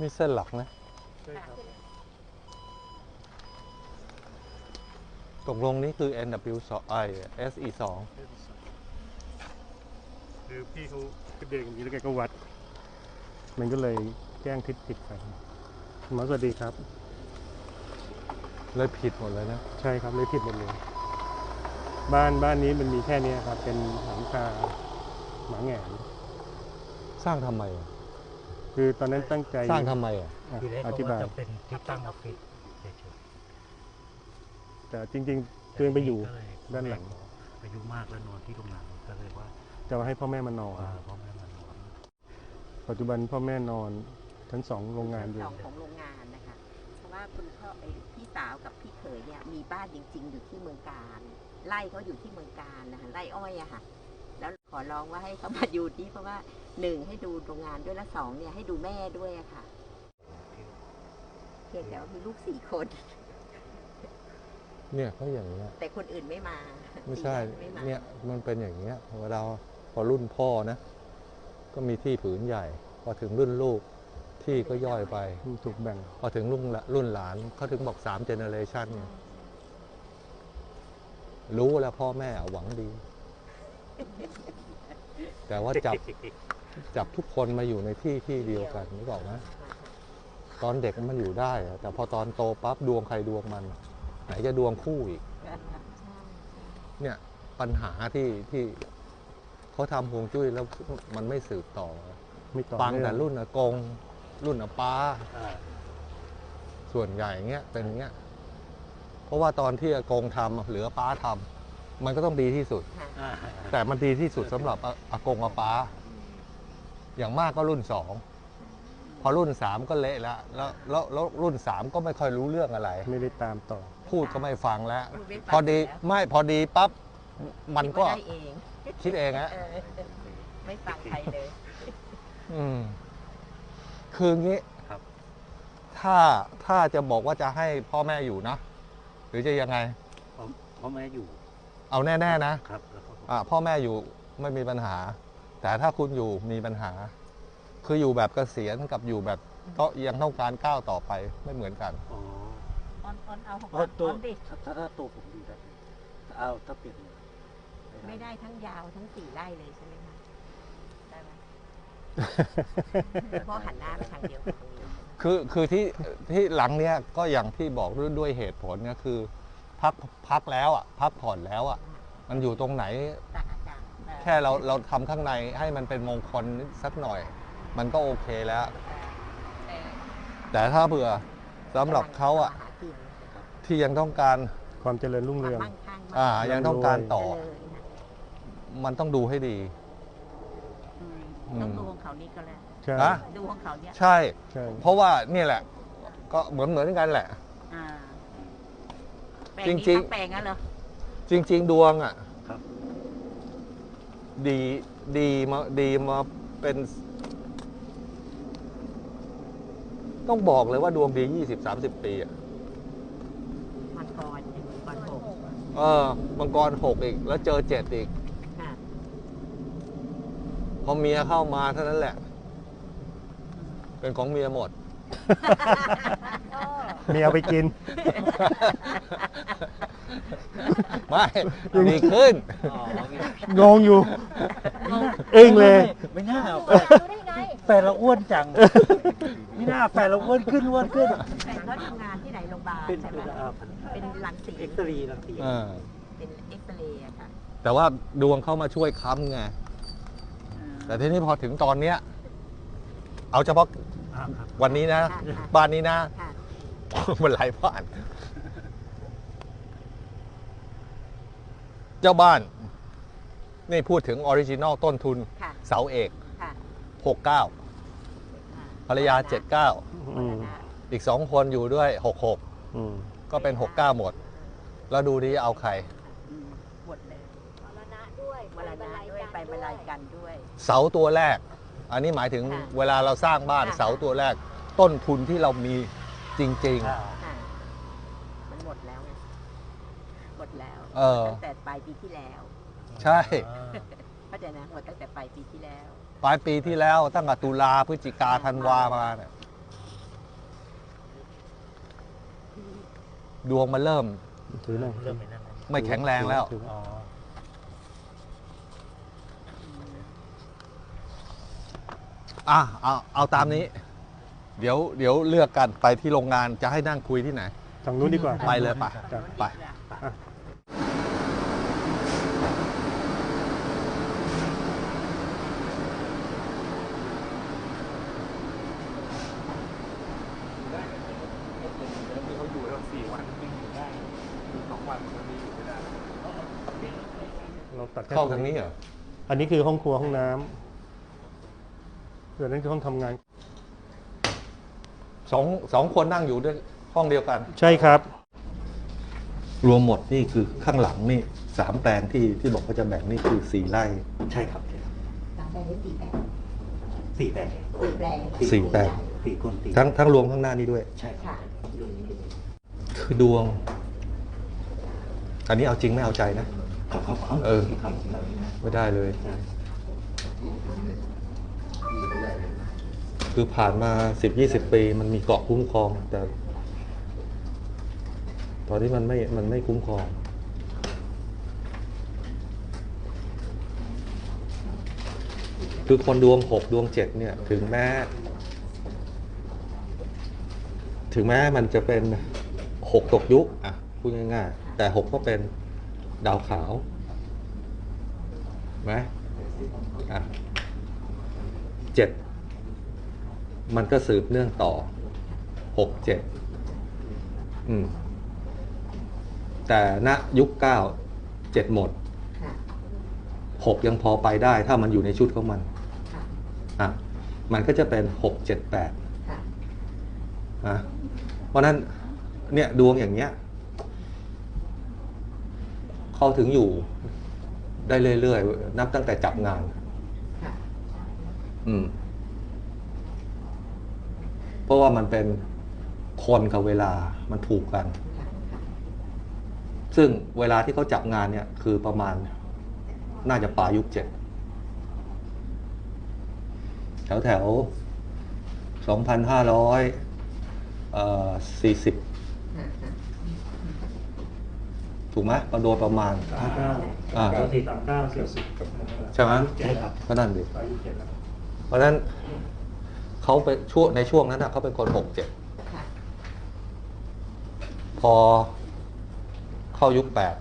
นี่เส้นหลักนะใช่ครับตกลงนี้คือ NW 2 I SE คือพี่เขาเดินอย่างนี้แล้วแกก็วัด มันก็เลยแจ้งทิศผิดไปหมอสวัสดีครับ2เลยผิดหมดเลยนะ ใช่ครับเลยผิดหมดเลยบ้านบ้านนี้มันมีแค่เนี้ยครับ เป็นหลังคาหมาแหงนสร้างทำไมอะ คือตอนนั้นตั้งใจสร้างทำไมอะ อะทีแรกอเขาธิบาย จะเป็นที่ตั้งออฟฟิศเฉยแต่จริงๆๆตัวเองไปอยู่ ก็เลยด้านหลัง อายุมากแล้วนอนที่โรงงานก็เลยว่าจะให้พ่อแม่มานอนว่าพ่อแม่มานอนปัจจุบันพ่อแม่นอนทั้งสองโรงงานอยู่ สองของโรงงานนะคะ เพราะว่าคุณพ่อไอ้พี่สาวกับพี่เขยเนี่ยมีบ้านจริง ๆ อยู่ที่เมืองการ ไร่เขาอยู่ที่เมืองการนะคะไร่อ้อยอะค่ะ แล้วขอร้องว่าให้เขามาอยู่ที่เพราะว่าหนึ่งให้ดูโรงงานด้วยและสองเนี่ยให้ดูแม่ด้วยอะค่ะเพียงแต่ว่ามีลูกสี่คน เนี่ยเขาอย่างเงี้ยแต่คนอื่นไม่มาไม่ใช่สี่ไม่มาเนี่ยมันเป็นอย่างเงี้ยเวลาพอรุ่นพ่อนะ ก็มีที่ผืนใหญ่ พอถึงรุ่นลูกที่ก็ย่อยไปถูกแบ่ง พอถึงรุ่นละรุ่นหลานเขาถึงบอกสามเจเนอเรชันเนี่ยรู้แล้วพ่อแม่หวังดี แต่ว่าจับจับทุกคนมาอยู่ในที่ที่เดียวกันนึกออกไหมตอนเด็กมันอยู่ได้อะแต่พอตอนโตปั๊บดวงใครดวงมัน ไหนจะดวงคู่อีก เนี่ยปัญหาที่ที่เขาทำฮวงจุ้ยแล้วมันไม่สืบต่อ ไม่ต่อฟังเนื่อแต่รุ่นอากง รุ่นอาป้าอ่าส่วนใหญ่เงี้ยเป็นอย่างเงี้ย เพราะว่าตอนที่อากงทำหรืออาป้าทำ มันก็ต้องดีที่สุด อ่าแต่มันดีที่สุดสำหรับอาอากงอาป้า อย่างมากก็รุ่นสอง พอรุ่นสามก็เละแล้วแล้วแล้วแล้วรุ่นสามก็ไม่ค่อยรู้เรื่องอะไร ไม่ได้ตามต่อ พูดก็ไม่ฟังแล้ว พูดไม่ฟังพอดีแล้ว ไม่พอดีปั๊บมันก็คิดว่าได้เองคิดเองฮะ เออไม่ฟังใครเลย อืม คืองี้ครับ ถ้าถ้าจะบอกว่าจะให้พ่อแม่อยู่นะ หรือจะยังไงพ่อพ่อแม่อยู่ เอาแน่ ๆ นะครับแล้วก็อะพ่อแม่อยู่ไม่มีปัญหา แต่ถ้าคุณอยู่มีปัญหา คืออยู่แบบเกษียณกับอยู่แบบก็ยังต้องการก้าวต่อไปไม่เหมือนกัน อ๋อออนออนเอาของเพราะตัวออนดิถ้าถ้าถ้าตัวผมอยู่ได้เอาถ้าเปลี่ยนไม่ได้ทั้งยาวทั้งสี่ไร่เลยใช่ไหมคะได้ไหมเพราะหันหน้าไปทางเดียวกับตรงนี้ คือคือที่ที่หลังเนี้ยก็อย่างที่บอกด้วยด้วยเหตุผลเนี่ยคือ พักพักแล้วอะพักผ่อนแล้วอะมันอยู่ตรงไหนตากอากาศเอ่อแค่เราเราทำข้างในให้มันเป็นมงคลสักหน่อย มันก็โอเคแล้วเอ่อแต่ถ้าเผื่อสำหรับเขาอะหกินที่ยังต้องการความเจริญรุ่งเรืองมั่งคั่งอ่ายังต้องการต่อเจริญนะมันต้องดูให้ดีอืมอืมต้องดูของเขานี่ก็แล้วใช่นะดูของเขาเนี่ยใช่ใช่ เพราะว่านี่แหละ ก็เหมือนเหมือนกันแหละอ่า แปลจรินี้งๆ ทั้แปลงอะเหรอ จริง ๆ ดวงอะครับ ดีดีมาดีมาเป็น ต้องบอกเลยว่าดวงดี20-30ปีอะมังกรเนี่ยมังกรหกเออมังกรหกอีก แล้วเจอเจ็ดอีก ค่ะพอเมียเข้ามาเท่านั้นแหละ เป็นของเมียหมดมีเอาไปกิน ไม่ดีขึ้น อ๋องงอยู่อึ้งเลย ไม่น่าแฟนรู้ได้ไงแฟนเราอ้วนจัง ไม่น่าแฟนเราอ้วนขึ้นอ้วนขึ้นแต่เขาทำงานที่ไหนโรงพยาบาลเป็นใช่ไหมเป็นอ่าเป็นรังสีเอ็กซ์ตรีรังสีเออ เป็นเอ็กซเรย์อะค่ะแต่ว่าดวงเข้ามาช่วยค้ำไง แต่ทีนี้พอถึงตอนเนี้ย เอาเฉพาะอ่าครับวันนี้นะค่ะค่ะบ้านนี้นะ ค่ะมันหลายบ้าน จ้าบ้าน นี่พูดถึงออริจินอลต้นทุน ค่ะเสาเอก ค่ะ69อ่าภรรยา อืม 79 อีก 2 คนอยู่ด้วย 66 อืม ก็เป็น 69 หมด แล้วดูดิจะเอาใคร อืมหมดเลยมรณะด้วยมรณะด้วยไปบรรลัยกันด้วย เสาตัวแรก อันนี้หมายถึงค่ะเวลาเราสร้างบ้านค่ะ เสาตัวแรก ต้นทุนที่เรามีจริงอ่า เออ ตั้งแต่ปลายปีที่แล้วใช่ เข้าใจนะหมดตั้งแต่ปลายปีที่แล้ว ปลายปีที่แล้วตั้งแต่ตุลาพฤศจิกาธันวามาเนี่ยดวงมันเริ่มถือเริ่มไปนั่นไม่แข็งแรงแล้วอ๋อะเอาเอาตามนี้ เดี๋ยวเดี๋ยวเลือกกันไปที่โรงงานจะให้นั่งคุยที่ไหน ทางนู้นดีกว่า ไปเลยไป ไป เข้าทางนี้เหรอ อันนี้คือห้องครัวห้องน้ำส่วนนั้นคือห้องทำงานสองสองคนนั่งอยู่ด้วยห้องเดียวกัน ใช่ครับ รวมหมดนี่คือข้างหลังนี่สามแปลงที่ที่บอกว่าจะแบ่งนี่คือสี่ไร่ ใช่ครับใช่ครับตามแปลงหรือสี่แปลงสี่แปลงสี่แปลงสี่แปลงสี่คนสี่ทั้งทั้งรวมข้างหน้านี่ด้วย ใช่ครัค่ะบคือดวง อันนี้เอาจริงไม่เอาใจนะ ครับครับครับเออครับไม่ได้เลย คือผ่านมาสิบยี่สิบปีมันมีเกาะคุ้มครอง แต่ ตอนนี้มันไม่มันไม่คุ้มครองคือคนดวงหกดวงเจ็ดเนี่ย ถึงแม้ ถึงแม้มันจะเป็นหกตกยุคอะพูดง่ายๆแต่หกก็เป็น ดาวขาวไหมอะเจ็ดมันก็สืบเนื่องต่อหกเจ็ดอืมแต่ณยุคเก้าเจ็ดหมดค่ะหกยังพอไปได้ ถ้ามันอยู่ในชุดของมันค่ะอะมันก็จะเป็นหกเจ็ดแปดค่ะอะเพราะฉะนั้นเนี่ยดวงอย่างเงี้ย เขาถึงอยู่ได้เรื่อยๆ นับตั้งแต่จับงานค่ะอืม เพราะว่ามันเป็นคนกับเวลามันถูกกันค่ะซึ่งเวลาที่เขาจับงานเนี่ย คือประมาณ น่าจะปลายยุคเจ็ดแถวแถวสองพันห้าร้อยสี่สิบ ค่ะ ถูกไหมประโดยประมาณสามเก้าอ่าเก้าสี่สามเก้าสี่สิบใช่ไหมใช่ครับก็นั่นดิอายุเจ็ดแล้วเพราะฉะนั้นเขาไปช่วงในช่วงนั้นนะเขาเป็นคนหกเจ็ดค่ะพอเข้ายุคแปด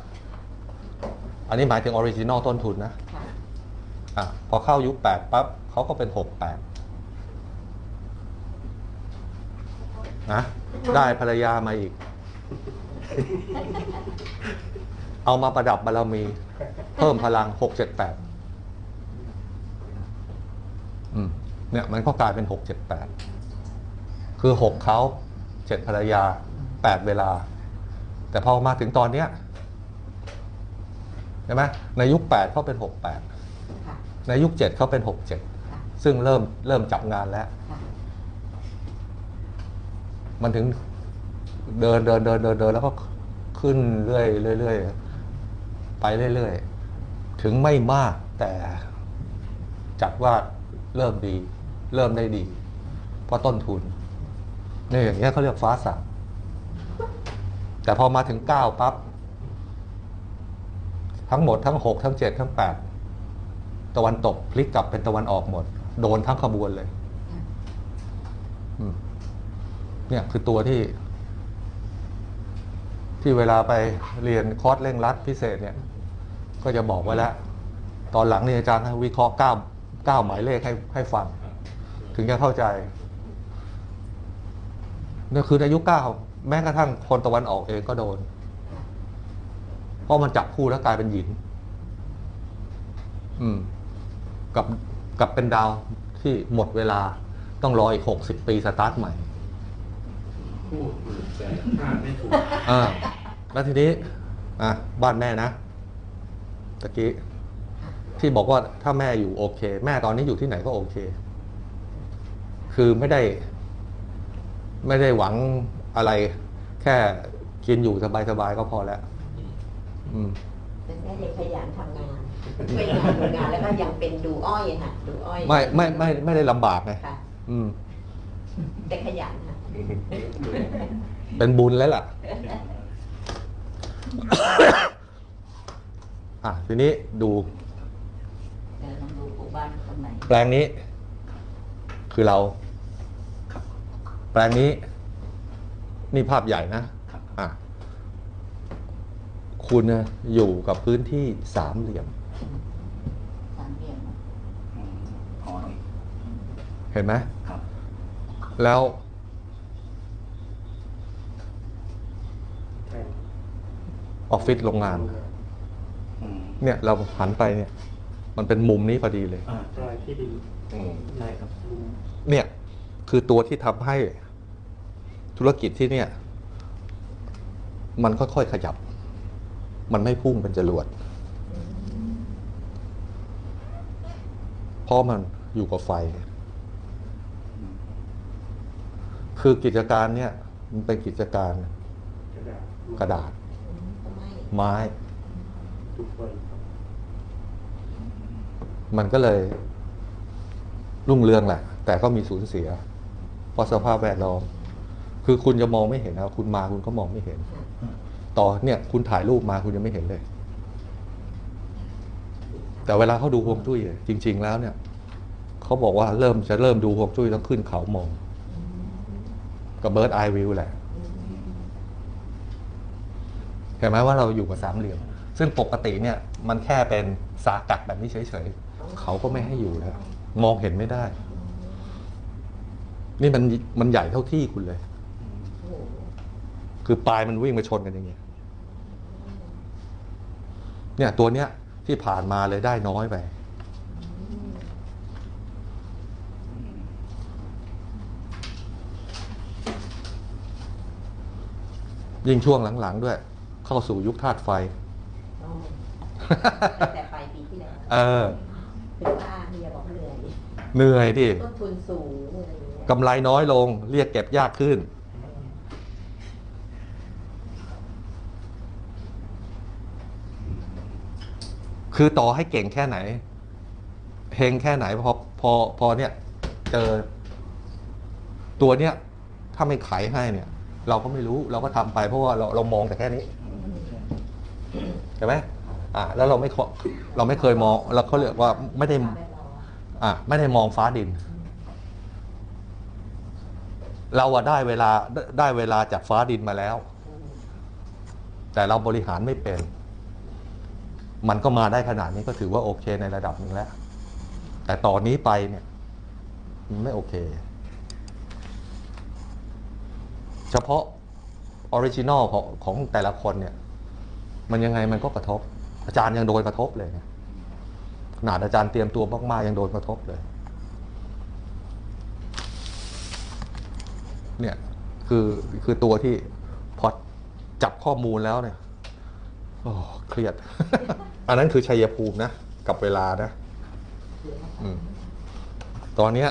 อันนี้หมายถึงออริจินอลต้นทุนนะค่ะอะพอเข้ายุคแปดปั๊บเขาก็เป็นหกแปดนะได้ภรรยามาอีก เอามาประดับบารมี เพิ่มพลังหกเจ็ดแปดเนี่ยมันก็กลายเป็นหกเจ็ดแปดคือหกเขาเจ็ดภรรยาแปดเวลา แต่พอมาถึงตอนเนี้ยใช่ไหมในยุคแปดเขาเป็นหกแปดค่ะในยุคเจ็ดเขาเป็นหกเจ็ดค่ะซึ่งเริ่มเริ่มจับงานแล้วค่ะมันถึง เดินเดินเดินเดินเดินแล้วก็ขึ้นเรื่อยเรื่อยเรื่อยไปเรื่อยๆถึงไม่มากแต่จัดว่าเริ่มดี เริ่มได้ดี เพราะต้นทุนเนี่ยอย่างเงี้ยเขาเรียกฟ้าสั่งแต่พอมาถึงเก้าปั๊บทั้งหมดทั้งหกทั้งเจ็ดทั้งแปดตะวันตกพลิกกลับเป็นตะวันออกหมด โดนทั้งขบวนเลยเนี่ยคือตัวที่ ที่เวลาไปเรียนคอร์สเร่งรัดพิเศษเนี่ยก็จะบอกไว้แล้ว ตอนหลังนี่อาจารย์วิเคราะห์เก้าเก้าหมายเลขให้ให้ฟัง ถึงจะเข้าใจนี่คืออายุเก้าแม้กระทั่งคนตะวันออกเองก็โดน เพราะมันจับคู่แล้วกลายเป็นหญิงอืมกับกับเป็นดาวที่หมดเวลาต้องรออีกหกสิบปีสตาร์ทใหม่ อ่าแล้วทีนี้อะบ้านแม่นะตะกี้ที่บอกว่าถ้าแม่อยู่โอเค แม่ตอนนี้อยู่ที่ไหนก็โอเค คือไม่ได้ ไม่ได้หวังอะไร แค่กินอยู่สบายๆก็พอแล้ว อืมแต่แม่ยังขยันทำงานช่วยงานโรงงานแล้วก็ยังเป็นดูอ้อยอะค่ะดูอ้อยไม่ไม่ไม่ไม่ได้ลำบากไงค่ะ อืม แต่ขยันค่ะ เป็นบุญแล้วล่ะ อะ ทีนี้ดูเดี๋ยวลองดูปลูกบ้านตรงไหนแปลงนี้ คือเรา แปลงนี้ นี่ภาพใหญ่นะอะคุณเนี่ยอยู่กับพื้นที่สามเหลี่ยมสามเหลี่ยมอะอืมอ๋อนี่เห็นไหมครับแล้ว ใช่ ออฟฟิศโรงงาน อืมเนี่ยเราหันไปเนี่ย มันเป็นมุมนี้พอดีเลย อ่าใช่ที่ดินอืมใช่ครับ เนี่ยคือตัวที่ทำให้ธุรกิจที่เนี่ย มันค่อยๆขยับ มันไม่พุ่งเป็นจรวดเพราะมันอยู่กับไฟ คือกิจการเนี่ย มันเป็นกิจการกระดาษกระดาษ ไม่ไม้ทุกคนครับมันก็เลยรุ่งเรืองแหละ แต่ก็มีสูญเสีย เพราะสภาพแวดล้อม คือคุณจะมองไม่เห็นนะคุณมาคุณก็มองไม่เห็น ต่อเนี่ย คุณถ่ายรูปมาคุณยังไม่เห็นเลย แต่เวลาเขาดูฮวงจุ้ยจริง ๆ แล้วเนี่ยเขาบอกว่าเริ่มจะเริ่มดูฮวงจุ้ยต้องขึ้นเขามอง กับเบิร์ดไอวิวแหละ เห็นไหมว่าเราอยู่กับสามเหลี่ยม ซึ่งปกติเนี่ยมันแค่เป็นสากัดแบบนี้เฉยๆเขาก็ไม่ให้อยู่แล้ว มองเห็นไม่ได้ นี่มันมันใหญ่เท่าที่คุณเลย คือปลายมันวิ่งมาชนกันอย่างเงี้ยเนี่ยตัวเนี้ยที่ผ่านมาเลยได้น้อยไปยิ่งช่วงหลัง ๆ ด้วย เข้าสู่ยุคธาตุไฟโอ้ตั้งแต่ปลายปีที่แล้วเออเป็นป้าเฮียบอกเหนื่อยเหนื่อยดิต้นทุนสูงอะไรอย่างเงี้ยกำไรน้อยลง เรียกเก็บยากขึ้น คือต่อให้เก่งแค่ไหนเฮงแค่ไหนพอพอพอเนี่ยเจอตัวเนี้ยถ้าไม่ขายให้เนี่ย เราก็ไม่รู้เราก็ทำไปเพราะว่าเราเรามองแต่แค่นี้ ใช่ไหมอ่าแล้วเราไม่เคเราไม่เคยมองเราเขาเรียกว่าไม่ได้ป้าแม่รออะไม่ได้มองฟ้าดิน เราอะได้เวลาได้เวลาจากฟ้าดินมาแล้ว แต่เราบริหารไม่เป็น มันก็มาได้ขนาดนี้ก็ถือว่าโอเคในระดับหนึ่งแล้ว แต่ตอนนี้ไปเนี่ยมันไม่โอเค เฉพาะออริจินอลของของแต่ละคนเนี่ย มันยังไงมันก็กระทบ อาจารย์ยังโดนกระทบเลยเนี่ยขนาดอาจารย์เตรียมตัวมากๆยังโดนกระทบเลย เนี่ยคือคือตัวที่พอจับข้อมูลแล้วเนี่ยโอ้เครียด อันนั้นคือชัยภูมินะ กับเวลานะอตอนเนี้ย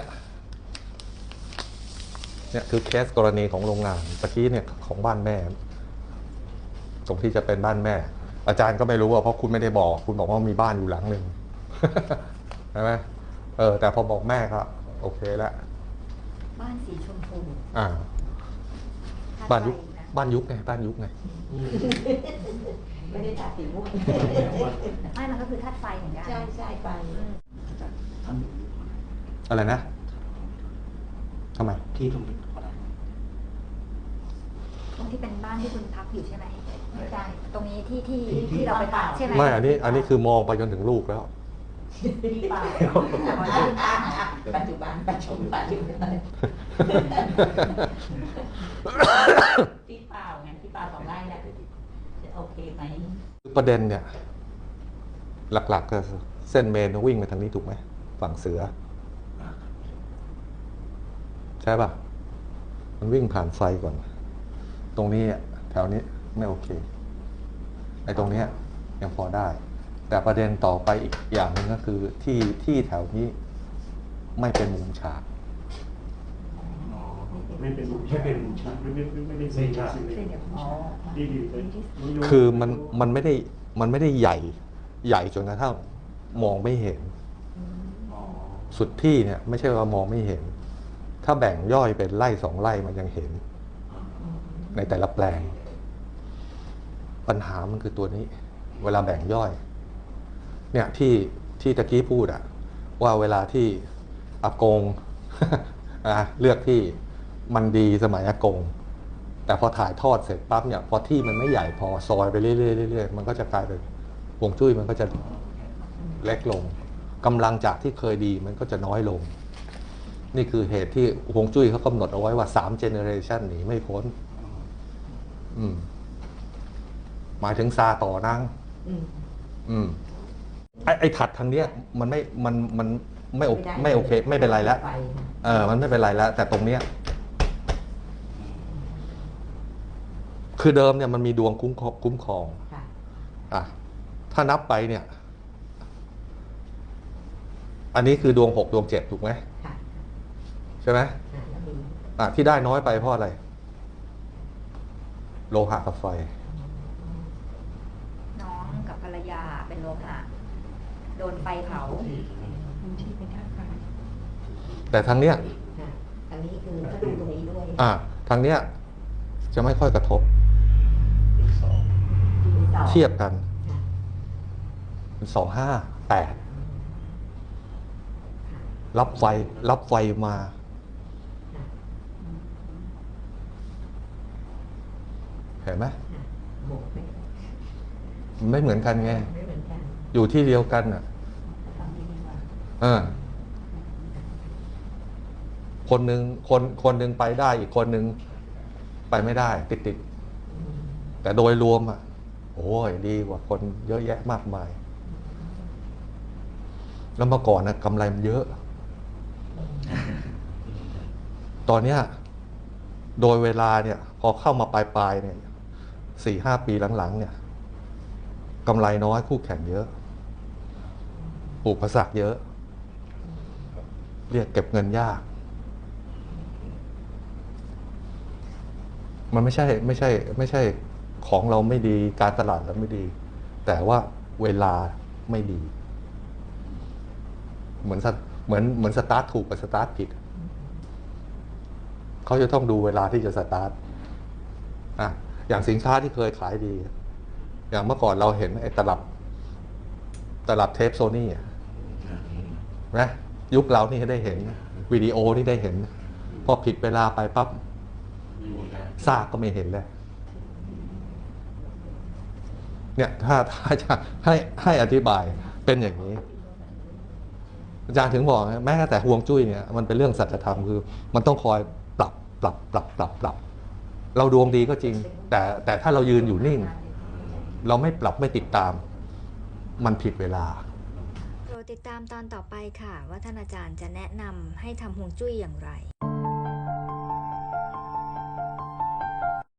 เนี่ยคือเคสกรณีของโรงงานตะกี้เนี่ยของบ้านแม่ ตรงที่จะเป็นบ้านแม่ อาจารย์ก็ไม่รู้ว่าเพราะคุณไม่ได้บอก คุณบอกว่ามีบ้านอยู่หลังหนึ่งใช่ไหมเออ แต่พอบอกแม่ก็โอเคแล้วบ้านสีชมพูอ่า บ้านยุคบ้านยุคไงบ้านยุคไงไม่ได้ตัดสีม่วงไม่มันก็คือธาตุไฟเหมือนกันใช่ใช่ไปท่านอะไรนะทำไมที่ตรงนี้ก็ได้ตรงที่เป็นบ้านที่คุณพักอยู่ใช่ไหม ไม่ใช่ตรงนี้ที่ที่ที่ที่เราไปพักใช่ไหมไม่อันนี้อันนี้คือมองไปจนถึงลูกแล้ว ที่ป่าปัจจุบันปัจจุบันปัจจุบันที่เปล่าไงที่เปล่าสองไร่แหละจะโอเคไหมประเด็นเนี่ย หลักๆก็เส้นเมนวิ่งไปทางนี้ถูกไหมฝั่งเสือ ใช่ป่ะ มันวิ่งผ่านไฟก่อน ตรงนี้อะแถวนี้ ไม่โอเคไอ้ตรงเนี้ยยังพอได้ แต่ประเด็นต่อไปอีกอย่างหนึ่งก็คือที่ที่แถวนี้ไม่เป็นมุมฉากไม่เป็นไม่เป็นไม่ไม่ไม่ไม่ได้สี่ฉากอ๋อดีดีเลยคือมันมันไม่ได้มันไม่ได้ใหญ่ใหญ่จนกระทั่งมองไม่เห็นอ๋อสุดที่เนี่ยไม่ใช่ว่ามองไม่เห็น ถ้าแบ่งย่อยเป็นไร่สองไร่มันยังเห็น ในแต่ละแปลง ปัญหามันคือตัวนี้ เวลาแบ่งย่อย เนี่ยที่ที่ตะกี้พูดอะว่าเวลาที่อากงอะเลือกที่มันดีสมัยอากง แต่พอถ่ายทอดเสร็จปั๊บเนี่ยพอที่มันไม่ใหญ่พอซอยไปเรื่อยๆๆมันก็จะกลายเป็นวงจุ้ยมันก็จะเล็กลงกำลังจากที่เคยดีมันก็จะน้อยลง นี่คือเหตุที่ฮวงจุ้ยเขากำหนดเอาไว้ว่าสามเจเนอเรชันหนีไม่พ้น อืม หมายถึงซาต่อนั่งอืมไอไอถัดทางเนี้ย มันไม่มันมันไม่โอไม่โอเค ไม่เป็นไรแล้วไปเออ มันไม่เป็นไรแล้ว แต่ตรงเนี้ย คือเดิมเนี่ยมันมีดวงคุ้มครองคุ้มครองค่ะอะถ้านับไปเนี่ย อันนี้คือดวงหกดวงเจ็ดถูกไหมค่ะใช่ไหมอ่าแล้วมีอะที่ได้น้อยไปเพราะอะไร โลหะกับไฟ น้องกับภรรยาเป็น โลหะโดนไฟเผาแต่ทางเนี้ยค่ะอันนี้คือก็ดูตรงนี้ด้วยอะทางเนี้ยจะไม่ค่อยกระทบดูต่อเทียบกันค่ะสองห้าแปดรับไฟรับไฟมาเห็นไหมหมวกไม่มันไม่เหมือนกันไงไม่เหมื อยู่ที่เดียวกันอะทำนี้ดีกว่าคนหนึ่งคนคนหนึ่งไปได้ อีกคนหนึ่งไปไม่ได้ ติดติดแต่โดยรวมอะโอ้ยดีกว่าคนเยอะแยะมากมาย แล้วเมื่อก่อนนะกำไรมันเยอะ ตอนเนี้ยโดยเวลาเนี่ย พอเข้ามาปลายๆเนี่ยสี่ห้าปีหลังๆ เนี่ยกำไรน้อยคู่แข่งเยอะ อุปสรรคเยอะ เรียกเก็บเงินยาก มันไม่ใช่ไม่ใช่ไม่ใช่ของเราไม่ดีการตลาดเราไม่ดี แต่ว่าเวลาไม่ดี เหมือนเหมือนเหมือนสตาร์ทถูกกับสตาร์ทผิดเขาจะต้องดูเวลาที่จะสตาร์ทอะอย่างสินค้าที่เคยขายดี อย่างเมื่อก่อนเราเห็นไอ้ตลับตลับเทปโซนี่อะ นะยุคเรานี่ได้เห็นวิดีโอนี่ได้เห็น พอผิดเวลาไปปั๊บซากก็ไม่เห็นแล้วเนี่ยถ้าถ้าจะให้ให้อธิบายเป็นอย่างนี้ อาจารย์ถึงบอกนะแม้แต่ห่วงจุ้ยเนี่ยมันเป็นเรื่องสัจธรรมคือ มันต้องคอยปรับปรับปรับปรับปรับ เราดวงดีก็จริง แต่แต่ถ้าเรายืนอยู่นิ่ง เราไม่ปรับไม่ติดตาม มันผิดเวลา ตามตอนต่อไปค่ะ ว่าท่านอาจารย์จะแนะนำให้ทำฮวงจุ้ยอย่างไร